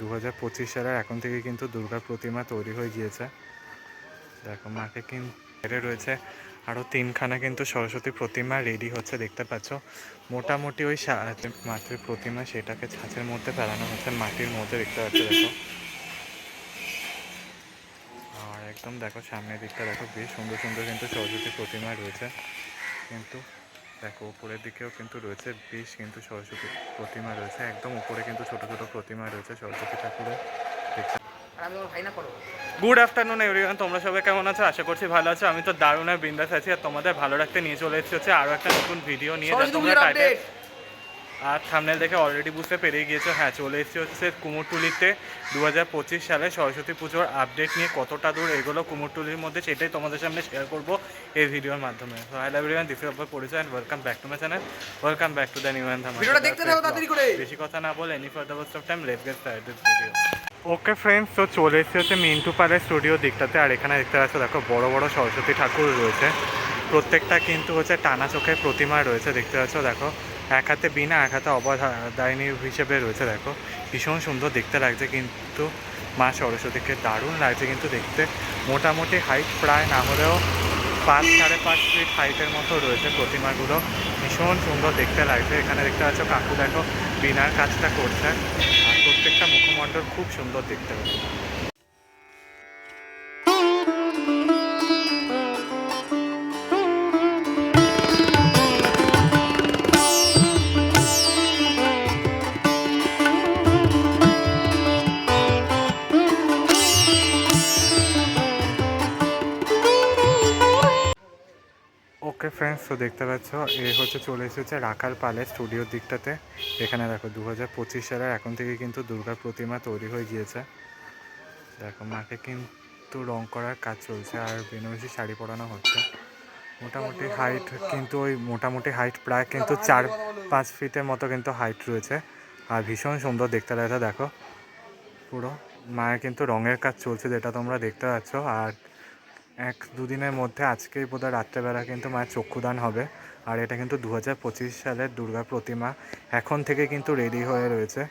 দু হাজার পঁচিশ সালের এখন থেকে কিন্তু দুর্গা প্রতিমা তৈরি হয়ে গিয়েছে। দেখো, মাকে কিন্তু রয়েছে আরও তিনখানা কিন্তু সরস্বতী প্রতিমা রেডি হচ্ছে, দেখতে পাচ্ছ। মোটামুটি ওই মাতৃ প্রতিমা সেটাকে ছাঁচের মধ্যে ফেলানো হচ্ছে, মাটির মধ্যে দেখতে পাচ্ছ, দেখো। আর একদম দেখো, সামনের দিকটা দেখো, বেশ সুন্দর সুন্দর কিন্তু সরস্বতী প্রতিমা রয়েছে কিন্তু। দেখো উপরের দিকেও কিন্তু রয়েছে বেশ কিন্তু সরস্বতী প্রতিমা রয়েছে। একদম উপরে কিন্তু ছোট ছোট প্রতিমা রয়েছে সরস্বতী ঠাকুরের। গুড আফটারনুন এভরিওয়ান তোমরা সবাই কেমন আছো? আশা করছি ভালো আছো। আমি তো দারুণ বিন্দাস আছি। আর তোমাদের ভালো রাখতে নিয়ে চলে এসেছি হচ্ছে আরও একটা নতুন ভিডিও নিয়ে। আর থামনেল দেখে অলরেডি বুঝতে পেরে গিয়েছো। হ্যাঁ চলে এসেছি হচ্ছে কুমোরটুলিতে। দু হাজার পঁচিশ সালে সরস্বতী পুজোর আপডেট নিয়ে কতটা দূর এগুলো কুমোরটুলির মধ্যে সেটাই তোমাদের সামনে শেয়ার করব এই ভিডিওর মাধ্যমে। So I love everyone this is Parichay and welcome back to my channel welcome back to the new and. বেশি কথা না বলে any for the waste of time get video okay friends তো চলে এসেছি হচ্ছে মিন্টু পালের স্টুডিও দিকটাতে। আর এখানে দেখতে পাচ্ছ দেখো বড় বড় সরস্বতী ঠাকুর রয়েছে। প্রত্যেকটা কিন্তু হচ্ছে টানা চোখের প্রতিমা রয়েছে দেখতে পাচ্ছ দেখো। এক হাতে বিনা, এক হাতে অবদায়নী হিসেবে রয়েছে, দেখো। ভীষণ সুন্দর দেখতে লাগছে কিন্তু মা সরস্বতীকে দারুণ লাগছে কিন্তু দেখতে। মোটামুটি হাইট প্রায় না হলেও পাঁচ সাড়ে পাঁচ ফিট হাইটের মতো রয়েছে প্রতিমাগুলো। ভীষণ সুন্দর দেখতে লাগছে। এখানে দেখতে পাচ্ছ কাকু দেখো, বিনার কাজটা করছে। আর প্রত্যেকটা মুখমণ্ডল খুব সুন্দর দেখতে। লাগে ওকে ফ্রেন্ডস তো দেখতে পাচ্ছ, এ হচ্ছে চলে এসেছে রাখাল পালের স্টুডিওর দিকটাতে। এখানে দেখো দু হাজার পঁচিশ সালের এখন থেকে কিন্তু দুর্গা প্রতিমা তৈরি হয়ে গিয়েছে। দেখো, মাকে কিন্তু রং করার কাজ চলছে আর বেনারসি শাড়ি পরানো হচ্ছে। মোটামুটি হাইট কিন্তু ওই মোটামুটি হাইট প্রায় কিন্তু চার পাঁচ ফিটের মতো কিন্তু হাইট রয়েছে। আর ভীষণ সুন্দর দেখতে লাগে দেখো। পুরো মায়ের কিন্তু রঙের কাজ চলছে, যেটা তোমরা দেখতে পাচ্ছ। আর এক দুদিনের মধ্যে আজকেই বোধহয় রাত্রেবেলা কিন্তু মায়ের চক্ষুদান হবে। আর এটা কিন্তু দু হাজার পঁচিশ সালের দুর্গা প্রতিমা এখন থেকে কিন্তু রেডি হয়ে রয়েছে।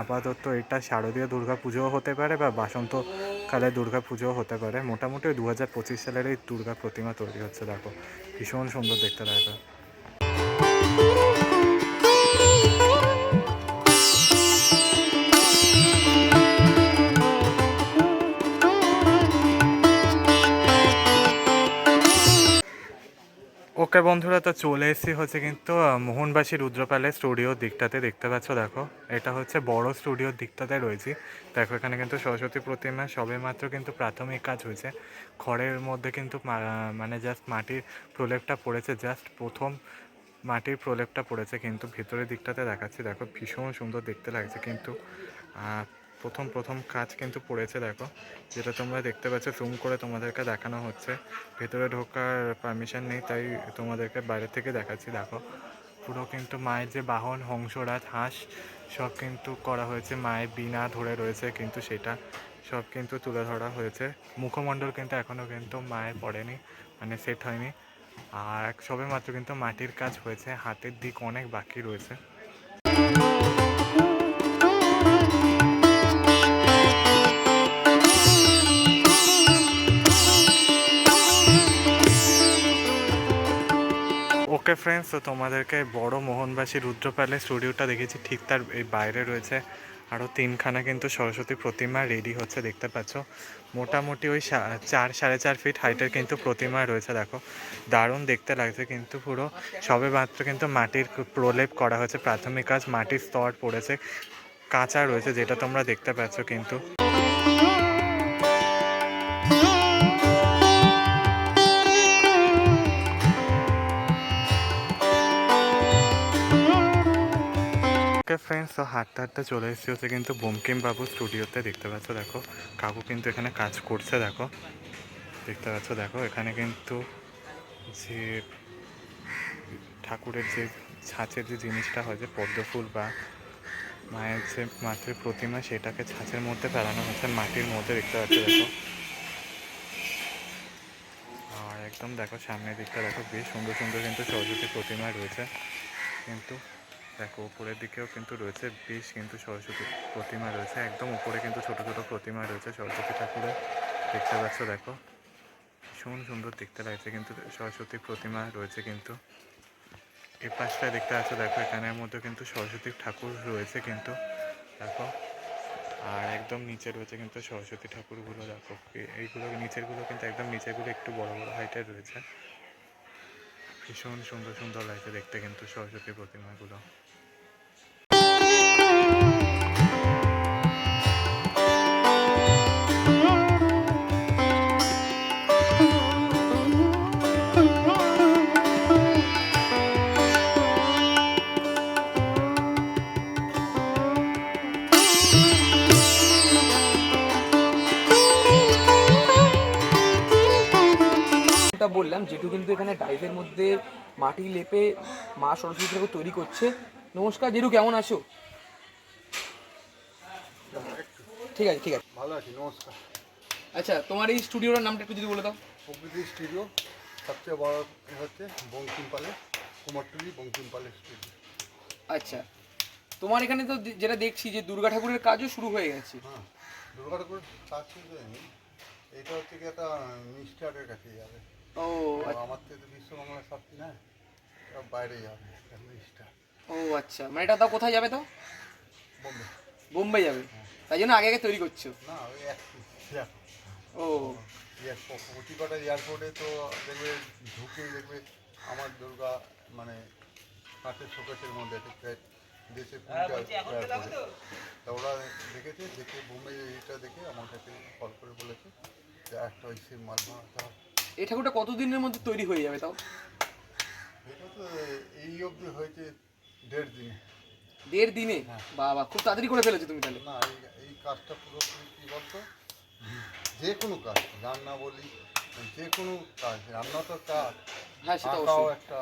আপাতত এটা শারদীয় দুর্গা পুজোও হতে পারে বা বাসন্তকালে দুর্গা পুজোও হতে পারে। মোটামুটি দু হাজার পঁচিশ সালের এই দুর্গা প্রতিমা তৈরি হচ্ছে, দেখো। ভীষণ সুন্দর দেখতে লাগে ওকে বন্ধুরা, তো চলে এসেছি হচ্ছে কিন্তু মোহনবাসী রুদ্রপালের স্টুডিওর দিকটাতে, দেখতে পাচ্ছ? দেখো, এটা হচ্ছে বড় স্টুডিওর দিকটাতে রয়েছি। দেখো, এখানে কিন্তু সরস্বতী প্রতিমা সবে মাত্র কিন্তু প্রাথমিক কাজ হয়েছে। খড়ের মধ্যে কিন্তু মানে জাস্ট মাটির প্রলেপটা পড়েছে জাস্ট প্রথম মাটির প্রলেপটা পড়েছে, কিন্তু ভেতরের দিকটাতে দেখাচ্ছি। দেখো, ভীষণ সুন্দর দেখতে লাগছে কিন্তু। প্রথম প্রথম কাজ কিন্তু পড়েছে, দেখো। যেটা তোমরা দেখতে পাচ্ছ জুম করে তোমাদেরকে দেখানো হচ্ছে। ভেতরে ঢোকার পারমিশন নেই, তাই তোমাদেরকে বাইরে থেকে দেখাচ্ছি, দেখো। পুরো কিন্তু মায়ের যে বাহন, হংসরাজ, হাঁস, সব কিন্তু করা হয়েছে মায়ের বিনা ধরে রয়েছে কিন্তু সেটা। সব কিন্তু তুলে ধরা হয়েছে। মুখমণ্ডল কিন্তু এখনও কিন্তু মায়ের পড়েনি মানে সেট হয়নি। আর সবে মাত্র কিন্তু মাটির কাজ হয়েছে, হাতের দিক অনেক বাকি রয়েছে। ওকে ফ্রেন্ডস তো তোমাদেরকে বড় মোহনবাসী রুদ্রপালের স্টুডিওটা দেখেছি। ঠিক তার বাইরে রয়েছে আরও তিনখানা কিন্তু সরস্বতী প্রতিমা রেডি হচ্ছে, দেখতে পাচ্ছ। মোটামুটি ওই চার, সাড়ে চার ফিট হাইটের কিন্তু প্রতিমা রয়েছে, দেখো। দারুণ দেখতে লাগছে কিন্তু পুরো। সবে মাত্র কিন্তু মাটির প্রলেপ করা হয়েছে, প্রাথমিক কাজ মাটির স্তর পড়েছে, কাঁচা রয়েছে, যেটা তোমরা দেখতে পাচ্ছ কিন্তু। ওকে ফ্রেন্ডস তো হাঁটতে হাঁটতে চলে এসেছি হচ্ছে কিন্তু বঙ্কিম বাবু স্টুডিওতে দেখতে পাচ্ছ, দেখো। কাকু কিন্তু এখানে কাজ করছে, দেখো। দেখতে পাচ্ছ, দেখো, এখানে কিন্তু যে ঠাকুরের যে ছাঁচের যে জিনিসটা হয়, যে পদ্ম ফুল বা মায়ের যে মাতৃ প্রতিমা, সেটাকে ছাঁচের মধ্যে ফেলানো হচ্ছে, মাটির মধ্যে দেখতে পাচ্ছ, দেখো। আর একদম দেখো, সামনের দিকটা দেখো, বেশ সুন্দর সুন্দর কিন্তু সরস্বতী প্রতিমা রয়েছে। কিন্তু দেখো, উপরের দিকেও কিন্তু রয়েছে বেশ কিন্তু সরস্বতী প্রতিমা রয়েছে, একদম উপরে কিন্তু ছোট ছোট প্রতিমা রয়েছে সরস্বতী ঠাকুরের। দেখতে পাচ্ছ, দেখো, ভীষণ সুন্দর দেখতে লাগছে কিন্তু সরস্বতী প্রতিমা রয়েছে কিন্তু। এই পাশটায় দেখতে পাচ্ছ, দেখো, এখানের মধ্যে কিন্তু সরস্বতী ঠাকুর রয়েছে কিন্তু, দেখো। আর একদম নিচে রয়েছে কিন্তু সরস্বতী ঠাকুরগুলো, দেখো এইগুলো, নিচেরগুলো কিন্তু একদম নিচেরগুলো একটু বড় বড় হাইটের রয়েছে। ভীষণ সুন্দর সুন্দর লাগছে দেখতে কিন্তু সরস্বতী প্রতিমাগুলো। যেটা বললাম যেটু কিন্তু এখানে ডাইভের মধ্যে মাটি লেপে মা সরস্বতী ঠাকুর তৈরি করছে। নমস্কার জেরু কেমন আছো? ঠিক আছে ঠিক আছে। ভালো আছি নমস্কার। আচ্ছা তোমার এই স্টুডিওটার নামটা একটু যদি বলে দাও। প্রকৃতি স্টুডিও সবচেয়ে বড় হচ্ছে বঙ্কিম পালে কুমারটুলি বঙ্কিম পালে স্টুডিও। আচ্ছা তোমার এখানে তো যেটা দেখছি যে দুর্গা ঠাকুরের কাজও শুরু হয়ে গেছে। হ্যাঁ দুর্গা ঠাকুরের কাজ শুরু হয়নি। এটা হচ্ছে কি একটা মিস্টারের কাছে যাবে। ও তো আচ্ছা। তো এটা বিশ্ববাংলা সাপ্তি না? এটা বাইরে যাবে ও আচ্ছা। মানে এটা তাও কোথায় যাবে তো? বোম্বে। বোম্বে যাবে? তাই জন্য আগে আগে তৈরি করছ? না ওই এক ও। এয়ারপোর্ট প্রতি এয়ারপোর্টে তো দেখবে ঢুকে দেখবে আমার দুর্গা মানে কাঁচের শোকেসের মধ্যে একটা প্রায় দেশের কুড়িটা এয়ারপোর্টে তা। ওরা দেখেছে দেখে বোম্বে এটা দেখে আমার কাছে কল করে বলেছে যে একটা ওই সেম মাল এই ঠাকুরটা কতদিনের মধ্যে তৈরি হয়ে যাবে তাও? এটা তো এই অবধি হয়েছে দেড় দিনে। দেড় দিনে? হ্যাঁ। বাবা খুব তাড়াতাড়ি করে ফেলেছো তুমি তাহলে। না এই কাজটা পুরোপুরি কী বলতো? যে কোনো কাজ রান্না বলি যে কোনো কাজ রান্না তো কাজ। হ্যাঁ সেটা অবশ্যই। একটা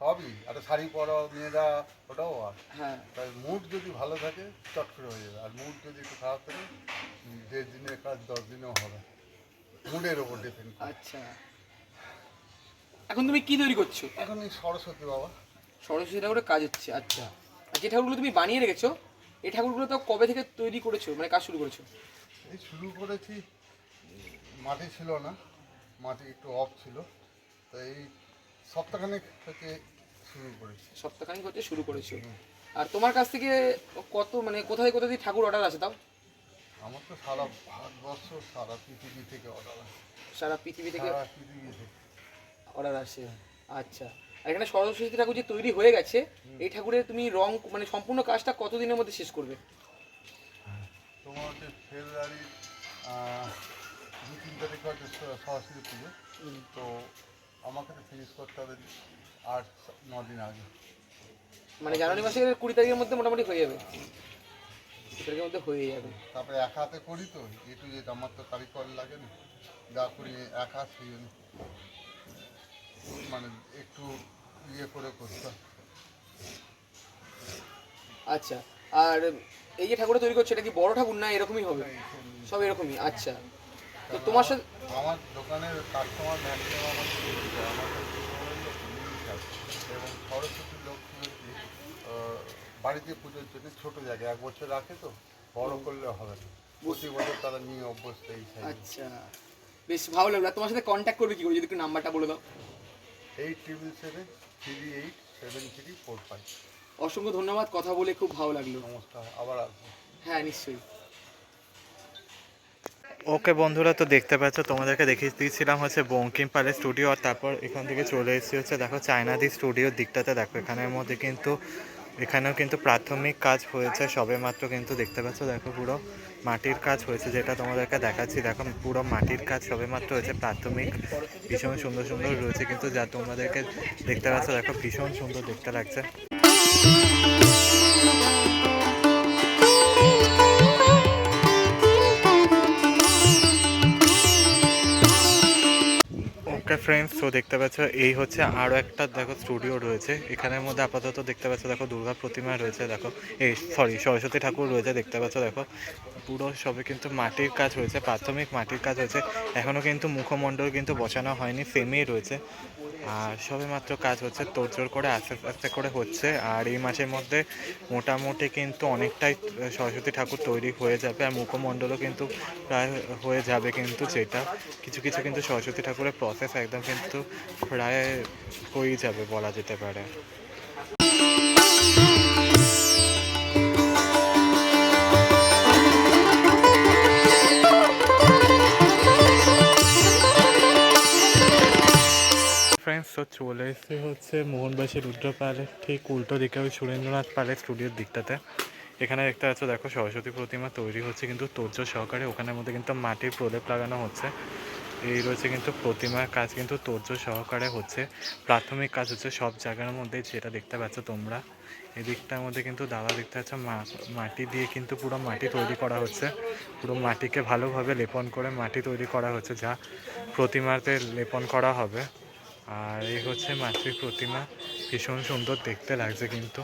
সবই একটা শাড়ি পরাও মেয়েরা ওটাও আর। হ্যাঁ। তাই মুড যদি ভালো থাকে চট করে হয়ে যাবে। আর মুড যদি একটু খারাপ থাকে দেড় দিনের কাজ দশ দিনেও হবে। মুডের ওপর ডিপেন্ড আচ্ছা। এখন তুমি কি তৈরি করছ? এখন এই সরস্বতী বাবা। সরস্বতী ঠাকুরের কাজ হচ্ছে আচ্ছা। আর যে ঠাকুরগুলো তুমি বানিয়ে রেখেছো এই ঠাকুরগুলো তো কবে থেকে তৈরি করেছ? মানে কাজ শুরু করেছ? এই শুরু করেছি মাটি ছিল না মাটি একটু অফ ছিল। তো এই সপ্তাহখানেক থেকে শুরু করেছি। সপ্তাহখানিক হচ্ছে শুরু করেছ। আর তোমার কাছ থেকে কত মানে কোথায় কোথায় ঠাকুর অর্ডার আছে তাও? আমার তো সারা ভারতবর্ষ সারা পৃথিবী থেকে অর্ডার সারা পৃথিবী থেকে? সারা পৃথিবী থেকে। অর্ডার আসে আচ্ছা। আর এখানে সরস্বতী ঠাকুর যে তৈরি হয়ে গেছে এই ঠাকুরের তুমি রং মানে সম্পূর্ণ কাজটা কতদিনের মধ্যে শেষ করবে? তোমার হচ্ছে ফেব্রুয়ারি দু তিন তারিখ হচ্ছে সরস্বতী পুজো। তো আমাকে তো ফিনিশ করতে হবে আট ন দিন আগে। মানে জানুয়ারি মাসের কুড়ি তারিখের মধ্যে মোটামুটি হয়ে যাবে? তারিখের মধ্যে হয়ে যাবে তারপরে এক হাতে করি তো এ টু জেড আমার তো কারিগর লাগে না যা করি এক হাত সেই জন্য মানে একটু ইয়ে করে করতে হয়। আচ্ছা আর এই যে ঠাকুরটা তৈরি করছ এটা কি বড় ঠাকুর না এরকমই হবে সব এরকমই আচ্ছা তো তোমার সাথে আমার দোকানের কাস্টমার ম্যাক্সিমাম আমার। এবং সরস্বতী আহ, বাড়িতে পুজোর জন্য ছোট জায়গা এক বছর রাখে তো বড় করলে হবে না। প্রতি বছর তারা নিয়ে অভ্যস্ত এই আচ্ছা বেশ ভালো লাগল। আর তোমার সাথে কন্ট্যাক্ট করবে কি করে? যদি একটু নাম্বারটা বলে দাও। Eight triple seven three eight seven three four five অসংখ্য ধন্যবাদ কথা বলে খুব ভালো লাগল। নমস্কার আবার আসব। হ্যাঁ নিশ্চয়ই। ওকে বন্ধুরা তো দেখতে পাচ্ছ তোমাদেরকে দেখিয়ে দিয়েছিলাম হচ্ছে বঙ্কিম পালের স্টুডিও আর তারপর এখান থেকে চলে এসেছি হচ্ছে দেখো চায়নাদি স্টুডিওর দিকটাতে দেখো এখানের মধ্যে কিন্তু এখানেও কিন্তু প্রাথমিক কাজ হয়েছে, সবে মাত্র কিন্তু দেখতে পাচ্ছ, দেখো পুরো মাটির কাজ হয়েছে যেটা তোমাদেরকে দেখাচ্ছি। দেখো পুরো মাটির কাজ সবে মাত্র হয়েছে, প্রাথমিক। ভীষণ সুন্দর সুন্দর রয়েছে কিন্তু যা তোমাদেরকে দেখতে পাচ্ছ, দেখো ভীষণ সুন্দর দেখতে লাগছে। ফ্রেন্ডস তো দেখতে পাচ্ছ, এই হচ্ছে আরও একটা, দেখো স্টুডিও রয়েছে। এখানের মধ্যে আপাতত দেখতে পাচ্ছ, দেখো, দুর্গা প্রতিমা রয়েছে, দেখো। এই সরি সরস্বতী ঠাকুর রয়েছে, দেখতে পাচ্ছ, দেখো। পুরো সবে কিন্তু মাটির কাজ রয়েছে প্রাথমিক মাটির কাজ হয়েছে। এখনও কিন্তু মুখমণ্ডল কিন্তু বসানো হয়নি সেমই রয়েছে। আর সবে মাত্র কাজ হচ্ছে, তোড়জোড় করে আস্তে আস্তে করে হচ্ছে। আর এই মাসের মধ্যে মোটামুটি কিন্তু অনেকটাই সরস্বতী ঠাকুর তৈরি হয়ে যাবে, আর মুখমণ্ডলও কিন্তু প্রায় হয়ে যাবে কিন্তু যেটা। কিছু কিছু কিন্তু সরস্বতী ঠাকুরের প্রসেস একদম কিন্তু প্রায় হয়েই যাবে বলা যেতে পারে। ফ্রেন্ডস চলে এসে হচ্ছে মোহনবাসী রুদ্র প্যালেস ঠিক উল্টো দিকে ওই সুরেন্দ্রনাথ প্যালেস স্টুডিওর দিকটাতে। এখানে দেখতে পাচ্ছ দেখো সরস্বতী প্রতিমা তৈরি হচ্ছে কিন্তু তোর্য সহকারে, ওখানের মধ্যে কিন্তু মাটির প্রলেপ লাগানো হচ্ছে। এই রয়েছে কিন্তু প্রতিমার কাজ কিন্তু তোর্য সহকারে হচ্ছে। প্রাথমিক কাজ হচ্ছে সব জায়গার মধ্যে যেটা দেখতে পাচ্ছ তোমরা। এই দিকটার মধ্যে কিন্তু দাদা দেখতে পাচ্ছ মাটি দিয়ে কিন্তু পুরো মাটি তৈরি করা হচ্ছে। পুরো মাটিকে ভালোভাবে লেপন করে মাটি তৈরি করা হচ্ছে যা প্রতিমাতে লেপন করা হবে। আর এই হচ্ছে মাতৃ প্রতিমা। ভীষণ সুন্দর দেখতে লাগছে কিন্তু।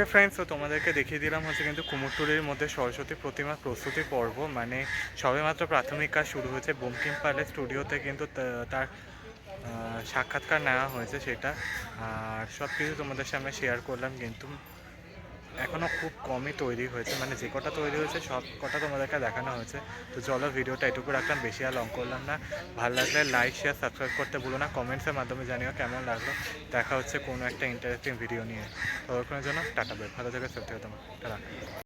ওকে ফ্রেন্ডস তো তোমাদেরকে দেখিয়ে দিলাম হচ্ছে কিন্তু কুমোরটুলির মধ্যে সরস্বতী প্রতিমা প্রস্তুতি পর্ব। মানে সবেমাত্র প্রাথমিক কাজ শুরু হয়েছে। বঙ্কিম পালের স্টুডিওতে কিন্তু তার সাক্ষাৎকার নেওয়া হয়েছে সেটা। আর সব কিছু তোমাদের সামনে শেয়ার করলাম কিন্তু এখনও খুব কমই তৈরি হয়েছে মানে যে কটা তৈরি হয়েছে সব কটা তোমাদেরকে দেখানো হয়েছে। তো চলো ভিডিওটা এটুকু রাখলাম, বেশি আর লং করলাম না। ভালো লাগলে লাইক শেয়ার সাবস্ক্রাইব করতে ভুলো না কমেন্টসের মাধ্যমে জানিও কেমন লাগল। দেখা হচ্ছে কোনো একটা ইন্টারেস্টিং ভিডিও নিয়ে। ততক্ষণের জন্য টাটা বের ভালো থেকে সত্যি তোমার। টাটা।